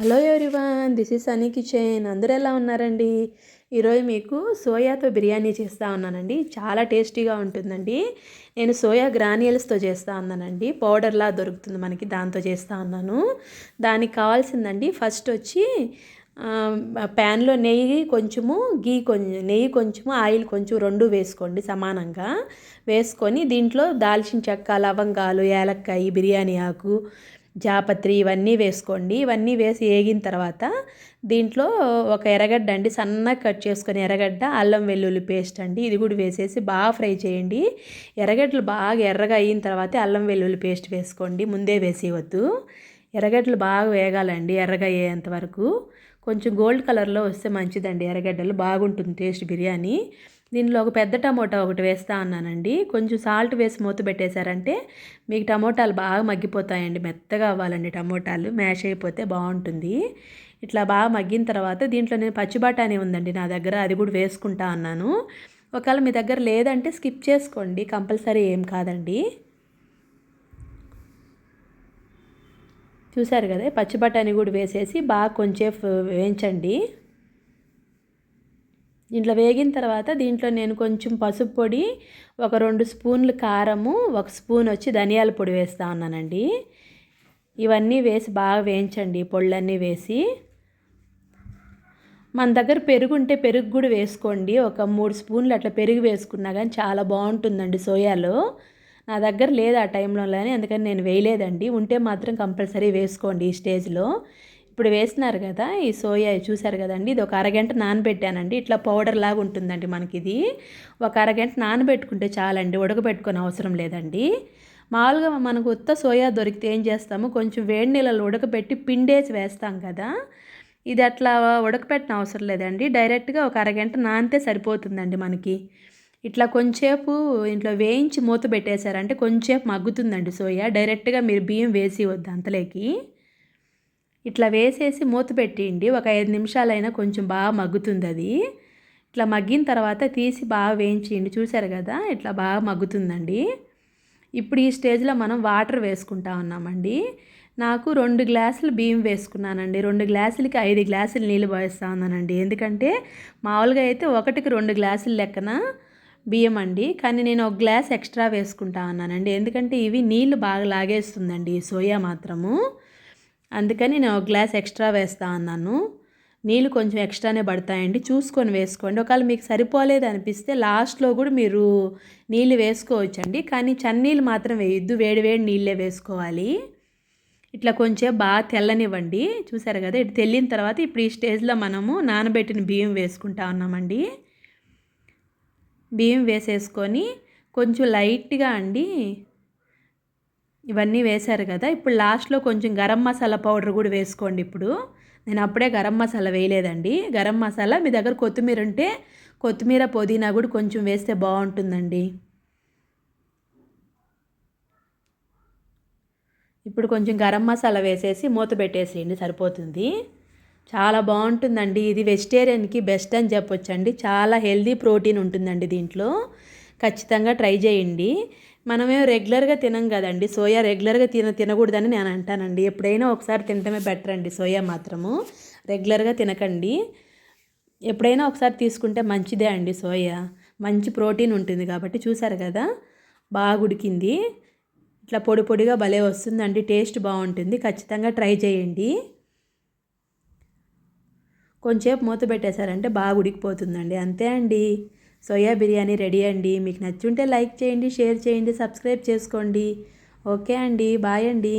Hello everyone this is Sunny kitchen. అందరూ ఎలా ఉన్నారండి? ఈరోజు మీకు సోయాతో బిర్యానీ చేస్తూ ఉన్నానండి. చాలా టేస్టీగా ఉంటుందండి. నేను సోయా గ్రానియల్స్తో చేస్తూ ఉన్నానండి. పౌడర్లా దొరుకుతుంది మనకి దాంతో చేస్తూ ఉన్నాను. దానికి కావాల్సిందండి ఫస్ట్ వచ్చి ప్యాన్లో నెయ్యి కొంచెము గీ కొంచెం నెయ్యి కొంచెము ఆయిల్ కొంచెం రెండు వేసుకోండి సమానంగా. వేసుకొని దీంట్లో దాల్చిన చెక్క లవంగాలు ఏలక్కాయ బిర్యానీ ఆకు జాపత్రి ఇవన్నీ వేసుకోండి. ఇవన్నీ వేసి వేగిన తర్వాత దీంట్లో ఒక ఎర్రగడ్డ అండి సన్నగా కట్ చేసుకుని ఎర్రగడ్డ అల్లం వెల్లుల్లి పేస్ట్ అండి. ఇది కూడా వేసేసి బాగా ఫ్రై చేయండి. ఎర్రగడ్డలు బాగా ఎర్రగా అయిన తర్వాత అల్లం వెల్లుల్లి పేస్ట్ వేసుకోండి. ముందే వేసేయవద్దు ఎర్రగడ్డలు బాగా వేగాలండి ఎర్రగా అయ్యేంత వరకు. కొంచెం గోల్డ్ కలర్లో వస్తే మంచిదండి ఎర్రగడ్డలు. బాగుంటుంది టేస్ట్ బిర్యానీ. దీనిలో ఒక పెద్ద టమోటా ఒకటి వేస్తా అన్నానండి. కొంచెం సాల్ట్ వేసి మూత పెట్టేశారంటే మీకు టమోటాలు బాగా మగ్గిపోతాయండి. మెత్తగా అవ్వాలండి టమోటాలు. మ్యాష్ అయిపోతే బాగుంటుంది. ఇట్లా బాగా మగ్గిన తర్వాత దీంట్లో నేను పచ్చి బఠానీ ఉందండి నా దగ్గర. అది కూడా వేసుకుంటా అన్నాను. ఒకవేళ మీ దగ్గర లేదంటే స్కిప్ చేసుకోండి. కంపల్సరీ ఏం కాదండి. చూసారు కదా పచ్చి బఠానీ కూడా వేసేసి బాగా కొంచెం వేయించండి. దీంట్లో వేగిన తర్వాత దీంట్లో నేను కొంచెం పసుపు పొడి ఒక రెండు స్పూన్లు కారము ఒక స్పూన్ వచ్చి ధనియాల పొడి వేస్తా ఉన్నానండి. ఇవన్నీ వేసి బాగా వేయించండి పొళ్ళన్నీ వేసి. మన దగ్గర పెరుగు ఉంటే పెరుగు కూడా వేసుకోండి. ఒక మూడు స్పూన్లు అట్లా పెరుగు వేసుకున్నా కానీ చాలా బాగుంటుందండి సోయాలో. నా దగ్గర లేదు ఆ టైంలోనే అందుకని నేను వేయలేదండి. ఉంటే మాత్రం కంపల్సరీ వేసుకోండి ఈ స్టేజ్లో. ఇప్పుడు వేసినారు కదా ఈ సోయా చూసారు కదండి ఇది ఒక అరగంట నానబెట్టానండి. ఇట్లా పౌడర్ లాగా ఉంటుందండి మనకి ఇది ఒక అరగంట నానబెట్టుకుంటే చాలండి ఉడకబెట్టుకొని అవసరం లేదండి. మామూలుగా మనకు ఉత్త సోయా దొరికితే ఏం చేస్తాము కొంచెం వేడి నీళ్ళలో ఉడకబెట్టి పిండేసి వేస్తాం కదా. ఇది అట్లా ఉడకపెట్టిన అవసరం లేదండి డైరెక్ట్గా ఒక అరగంట నానితే సరిపోతుందండి మనకి. ఇట్లా కొంచెంసేపు ఇంట్లో వేయించి మూత పెట్టేశారంటే కొంచెంసేపు మగ్గుతుందండి సోయా డైరెక్ట్గా మీరు బియ్యం వేసి వద్దు అంతలేకి. ఇట్లా వేసేసి మూత పెట్టిండి ఒక ఐదు నిమిషాలైనా కొంచెం బాగా మగ్గుతుంది అది. ఇట్లా మగ్గిన తర్వాత తీసి బాగా వేయించిండి చూసారు కదా? ఇట్లా బాగా మగ్గుతుందండి. ఇప్పుడు ఈ స్టేజ్లో మనం వాటర్ వేసుకుంటా ఉన్నామండి. నాకు రెండు గ్లాసులు బియ్యం వేసుకున్నానండి. రెండు గ్లాసులకి ఐదు గ్లాసులు నీళ్ళు పోయిస్తా ఉన్నానండి. ఎందుకంటే మామూలుగా అయితే ఒకటికి రెండు గ్లాసులు లెక్కన బియ్యం అండి. కానీ నేను ఒక గ్లాస్ ఎక్స్ట్రా వేసుకుంటా ఉన్నానండి. ఎందుకంటే ఇవి నీళ్ళు బాగా లాగేస్తుందండి. సోయా మాత్రము. అందుకని నేను ఒక గ్లాస్ ఎక్స్ట్రా వేస్తా అన్నాను. నీళ్ళు కొంచెం ఎక్స్ట్రానే పడతాయండి. చూసుకొని వేసుకోండి. ఒకవేళ మీకు సరిపోలేదు అనిపిస్తే లాస్ట్లో కూడా మీరు నీళ్ళు వేసుకోవచ్చండి. కానీ చన్నీళ్ళు మాత్రం వేయొద్దు. వేడి వేడి నీళ్ళే వేసుకోవాలి. ఇట్లా కొంచెం బాగా తెల్లనివ్వండి. చూసారు కదా ఇటు తెల్లిన తర్వాత ఇప్పుడు ఈ స్టేజ్లో మనము నానబెట్టిన బియ్యం వేసుకుంటా ఉన్నామండి. బియ్యం వేసేసుకొని కొంచెం లైట్గా అండి ఇవన్నీ వేశారు కదా. ఇప్పుడు లాస్ట్లో కొంచెం గరం మసాలా పౌడర్ కూడా వేసుకోండి ఇప్పుడు. నేను అప్పుడే గరం మసాలా వేయలేదండి. గరం మసాలా మీ దగ్గర కొత్తిమీర ఉంటే కొత్తిమీర పుదీనా కూడా కొంచెం వేస్తే బాగుంటుందండి. ఇప్పుడు కొంచెం గరం మసాలా వేసేసి మూత పెట్టేసేయండి సరిపోతుంది. చాలా బాగుంటుందండి. ఇది వెజిటేరియన్కి బెస్ట్ అని చెప్పొచ్చండి. చాలా హెల్దీ ప్రోటీన్ ఉంటుందండి దీంట్లో. ఖచ్చితంగా ట్రై చేయండి. మనమే రెగ్యులర్గా తినం కదండి. సోయా రెగ్యులర్గా తిన తినకూడదని నేను అంటానండి. ఎప్పుడైనా ఒకసారి తినటమే బెటర్ అండి సోయా మాత్రము. రెగ్యులర్గా తినకండి. ఎప్పుడైనా ఒకసారి తీసుకుంటే మంచిదే అండి సోయా. మంచి ప్రోటీన్ ఉంటుంది కాబట్టి చూసారు కదా? బాగా ఉడికింది. ఇట్లా పొడి పొడిగా భలే వస్తుందండి. టేస్ట్ బాగుంటుంది. ఖచ్చితంగా ట్రై చేయండి. కొంచెంసేపు మూత పెట్టేశారంటే బాగా ఉడికిపోతుందండి. అంతే అండి. సోయా బిర్యానీ రెడీ అండి. మీకు నచ్చుంటే లైక్ చేయండి షేర్ చేయండి సబ్స్క్రైబ్ చేసుకోండి. ఓకే అండి బాయ్ అండి.